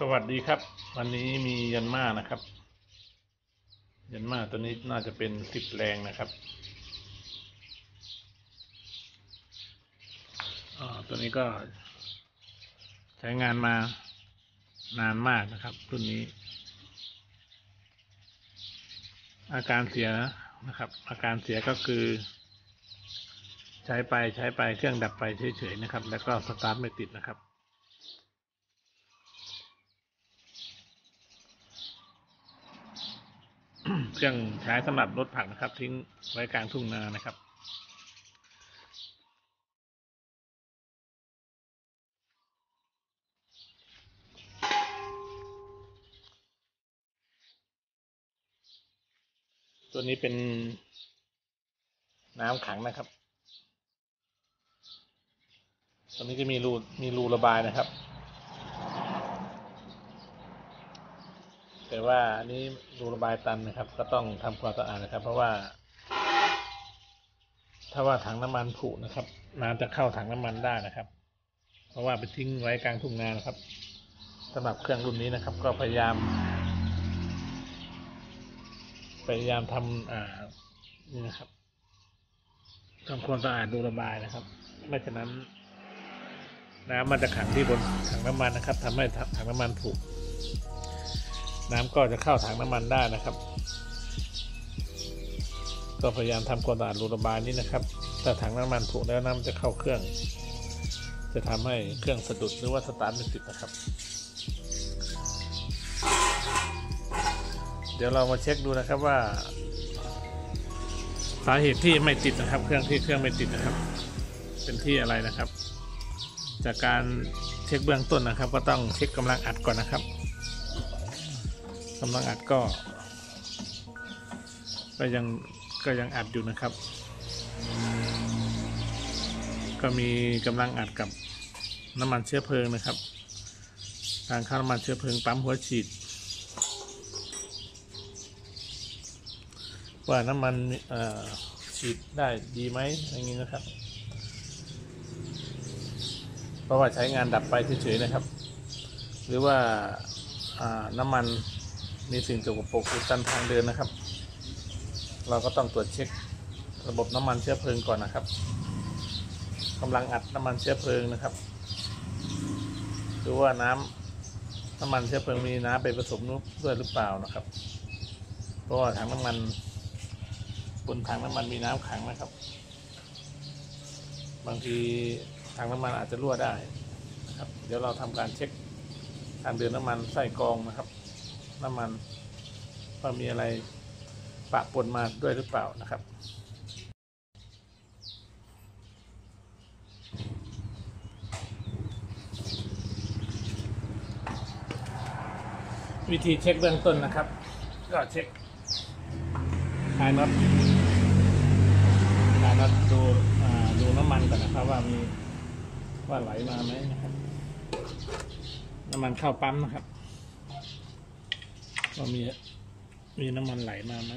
สวัสดีครับ วันนี้มียันมานะครับ ยันมาตัวนี้น่าจะเป็นสิบแรงนะครับตัวนี้ก็ใช้งานมานานมากนะครับรุ่นนี้ อาการเสียนะครับ อาการเสียก็คือ ใช้ไปใช้ไปเครื่องดับไปเฉยๆนะครับ แล้วก็สตาร์ทไม่ติดนะครับ เครื่องใช้สำหรับรถผักนะครับ ทิ้งไว้กลางทุ่งนานะครับตัวนี้เป็นน้ำขังนะครับตัวนี้จะมีรูมีรูระบายนะครับ แต่ว่าอันนี้รูระบายตันนะครับ ก็ต้องทำความสะอาดนะครับ เพราะว่า ถ้าว่าถังน้ำมันผุนะครับน้ำจะเข้าถังน้ำมันได้นะครับ เพราะว่าไปทิ้งไว้กลางทุ่งนานะครับสำหรับเครื่องรุ่นนี้นะครับ ก็พยายามพยายามทำอ่านี่นะครับทำความสะอาดดูระบายนะครับไม่ฉะนั้น น้ำมันจะขังที่บนถังน้ำมันนะครับทำให้ถังน้ำมันผุ น้ำก็จะเข้าถังน้ำมันได้นะครับ ก็พยายามทำความสะอาดรูระบายนี้นะครับถ้าถังน้ำมันผุแล้วน้ำจะเข้าเครื่อง จะทำให้เครื่องสะดุดหรือว่าสตาร์ทไม่ติดนะครับ เดี๋ยวเรามาเช็คดูนะครับว่า สาเหตุที่ไม่ติดนะครับ เครื่องที่เครื่องไม่ติดนะครับ เป็นที่อะไรนะครับ จากการเช็คเบื้องต้นนะครับ ก็ต้องเช็คกำลังอัดก่อนนะครับ กำลังอัดก็ ก็ยังก็ยังอัดอยู่นะครับ ก็มีกำลังอัดกับน้ำมันเชื้อเพลิงนะครับการเข้าน้ำมันเชื้อเพลิงปั๊มหัวฉีด ว่าน้ำมันฉีดได้ดีไหมอย่างนี้นะครับ เพราะว่าใช้งานดับไปเฉยๆนะครับ หรือว่าอ่าน้ำมัน มีสิ่งสกปรกอุดตันทางเดินนะครับ เราก็ต้องตรวจเช็คระบบน้ำมันเชื้อเพลิงก่อนนะครับกำลังอัดน้ำมันเชื้อเพลิงนะครับดูว่าน้ำน้ำมันเชื้อเพลิงมีน้ำไปผสมด้วยหรือเปล่านะครับเพราะว่าถังน้ำมันบนถังน้ำมันมีน้ำขังนะครับ บางทีถังน้ำมันอาจจะรั่วได้นะครับ เดี๋ยวเราทำการเช็คการเดินน้ำมันใส่กรองนะครับ น้ำมันว่ามีอะไรปะปนมาด้วยหรือเปล่านะครับ วิธีเช็คเบื้องต้นนะครับ ก็เช็คคลายน็อตคลายน็อตดูดูน้ำมันก่อนนะครับว่ามีว่าไหลมาไหมนะครับ น้ำมันเข้าปั๊มนะครับ ว่ามีมีน้ำมันไหลมาไหม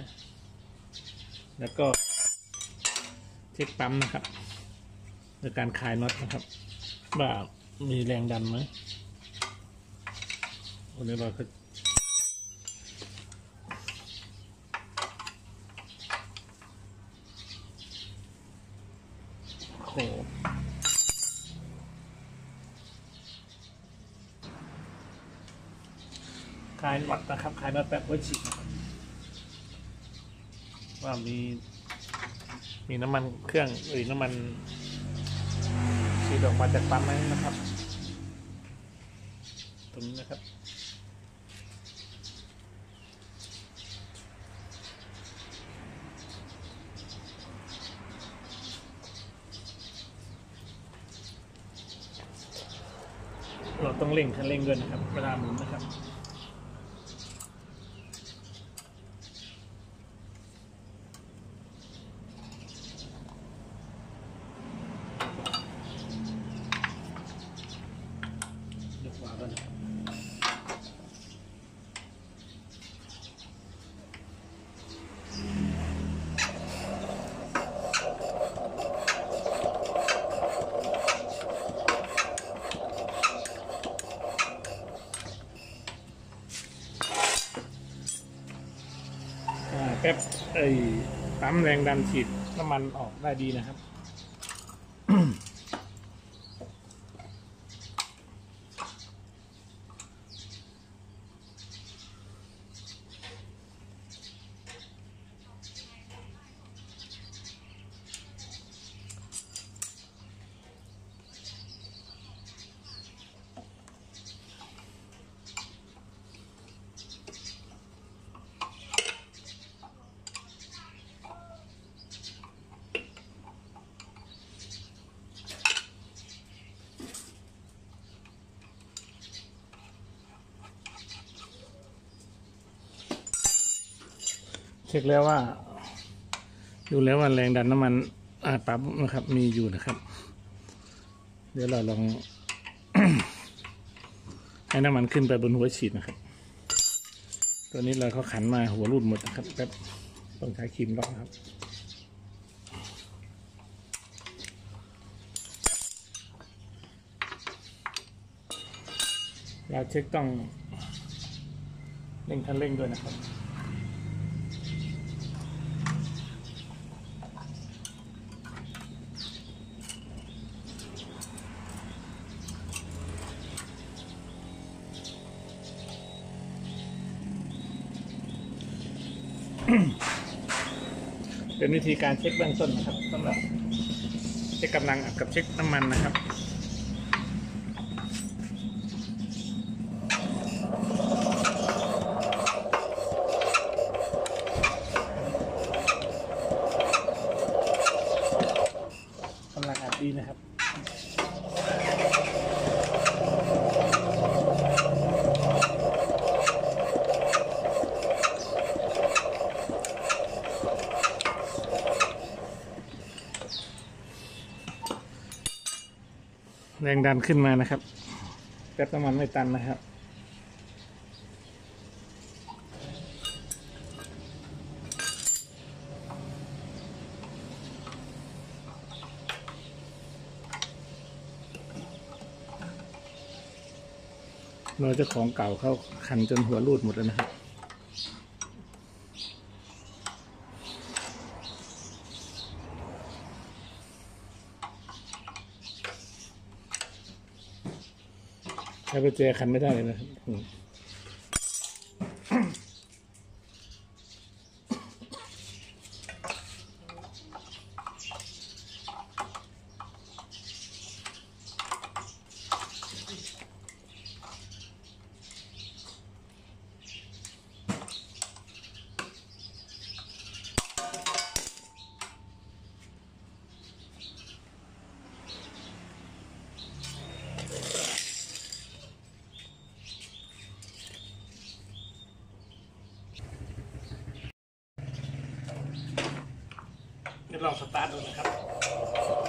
แล้วก็เช็คปั๊มนะครับโดยการคลายน็อตนะครับ ว่ามีแรงดันไหมวันนี้เราก็โอ้ายน็อตนะครับคลายน็อตแบบหัวฉีดนะครับว่ามี มีน้ำมันเครื่องหรือน้ำมันฉีดออกมาจากปั๊มไหมนะครับ ตรงนี้นะครับเราต้องเร่งคันเร่งด้วยนะครับเวลาหมุนนะครับ ยกขวาด้วยนะครับ แป๊บไอ้ปั๊มแรงดันฉีดน้ำมันออกได้ดีนะครับ ช็คแล้วว่า ดูแล้วว่าแรงดันน้ำมันอ่าปั๊มนะครับ มีอยู่นะครับ เดี๋ยวเราลอง ให้น้ำมันขึ้นไปบนหัวฉีดนะครับ ตัวนี้เราเขาขันมาหัวรูดหมดนะครับแป๊บต้องใช้ครีมล็อกครับเราเช็คต้องเร่งคันเร่งด้วยนะครับ เป็นวิธีการเช็คเบื้องต้นนะครับสำหรับเช็คกำลังกับเช็คน้ำมันนะครับ กำลังอัดดีนะครับ แรงดันขึ้นมานะครับแป๊บน้ำมันไม่ตันนะครับเราเจะของเก่าเข้าคันจนหัวรูดหมดแล้วนะครับ ถ้าไปเจอคันไม่ได้เลยนะครับ ยวลองสตาร์ทดูนะครับ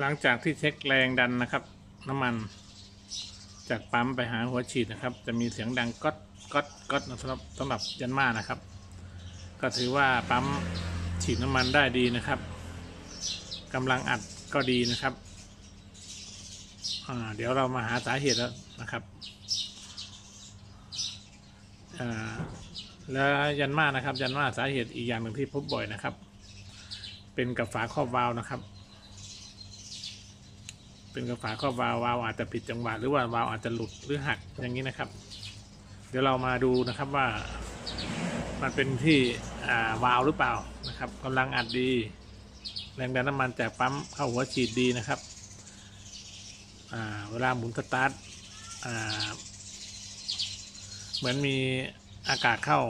หลังจากที่เช็คแรงดันนะครับ น้ำมันจากปั๊มไปหาหัวฉีดนะครับ จะมีเสียงดังก๊อตก๊อตก๊อตสำหรับสำหรับยันมานะครับ ก็ถือว่าปั๊มฉีดน้ำมันได้ดีนะครับกำลังอัดก็ดีนะครับเดี๋ยวเรามาหาสาเหตุแล้วนะครับแล้วยันมานะครับ ยันมาสาเหตุอีกอย่างหนึ่งที่พบบ่อยนะครับ เป็นกับฝาครอบวาล์วนะครับ เป็นกับฝาครอบวาล์ววาล์วอาจจะผิดจังหวะหรือว่าวาล์วอาจจะหลุดหรือหักอย่างนี้นะครับ เดี๋ยวเรามาดูนะครับว่า มันเป็นที่าวาล์วหรือเปล่านะครับกำลังอัดดี แรงดันน้ำมันจากปั๊มเข้าหัวฉีดดีนะครับเวลาหมุนสตาร์ทเหมือนมีอากาศเข้า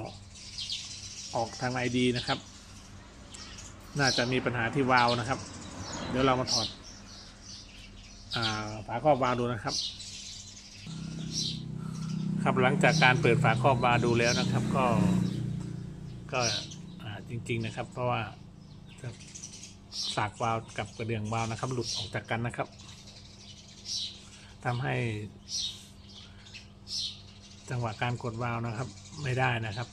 ออกทางไอดีนะครับ น่าจะมีปัญหาที่วาล์วนะครับ เดี๋ยวเรามาถอด ฝาครอบวาล์วดูนะครับ ครับหลังจากการเปิดฝาครอบวาล์วดูแล้วนะครับ ก็ก็จริง ๆนะครับ เพราะว่าสากวาล์วกับกระเดื่องวาล์วนะครับ หลุดออกจากกันนะครับทำให้ จังหวะการกดวาล์วนะครับ ไม่ได้นะครับ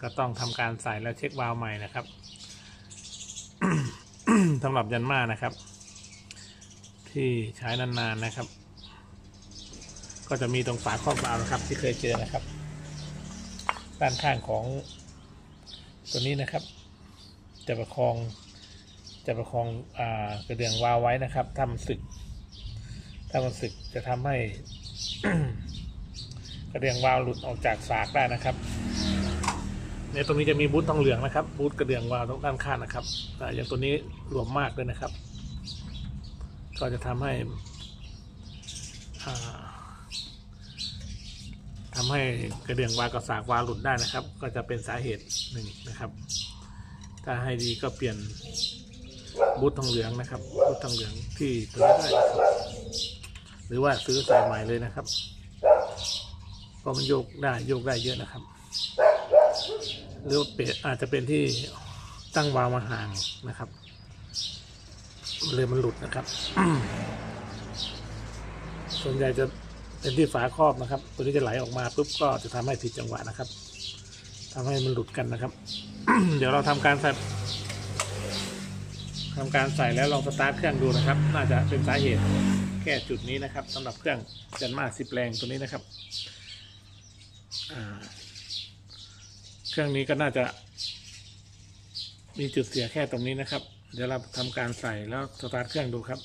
ก็ต้องทำการใส่แล้วเช็ควาล์วใหม่นะครับสำหรับยันมานะครับ ที่ใช้นานๆนะครับ ก็จะมีตรงฝาครอบวาล์วนะครับ ที่เคยเจอนะครับ ด้านข้างของตัวนี้นะครับ จะประคองจะประคองอกระเดื่องวาล์วไว้นะครับถ้ามันสึกถ้ามันสึกจะทำให้กระเดื่องวาล์วหลุดออกจากสากได้นะครับในตรงนี้จะมีบูททองเหลืองนะครับบูทกระเดื่องวาล์วตรงด้านข้างนะครับอ่อย่างตัวนี้หลวมมากเลยนะครับ ก็จะทำให้ทำให้กระเดื่องวาวกับสากวาวหลุดได้นะครับ ก็จะเป็นสาเหตุหนึ่งนะครับ ถ้าให้ดีก็เปลี่ยนบูททองเหลืองนะครับบูททองเหลืองที่ตัวนี้ได้หรือว่าซื้อสายใหม่เลยนะครับเพราะมันโยกได้โยกได้เยอะนะครับ หรือเปลี่ยนอาจจะเป็นที่ตั้งวาวมาห่างนะครับ เลยมันหลุดนะครับ ส่วนใหญ่จะเป็นที่ฝาครอบนะครับ ตัวนี้จะไหลออกมาปุ๊บก็จะทำให้ผิดจังหวะนะครับทำให้มันหลุดกันนะครับ เดี๋ยวเราทำการใส่ทำการใส่แล้วลองสตาร์ทเครื่องดูนะครับ น่าจะเป็นสาเหตุแค่จุดนี้นะครับสำหรับเครื่องจันมาสิบแรงตัวนี้นะครับเครื่องนี้ก็น่าจะมีจุดเสียแค่ตรงนี้นะครับ เดี๋ยวเราทำการใส่แล้วสตาร์ทเครื่องดูครับ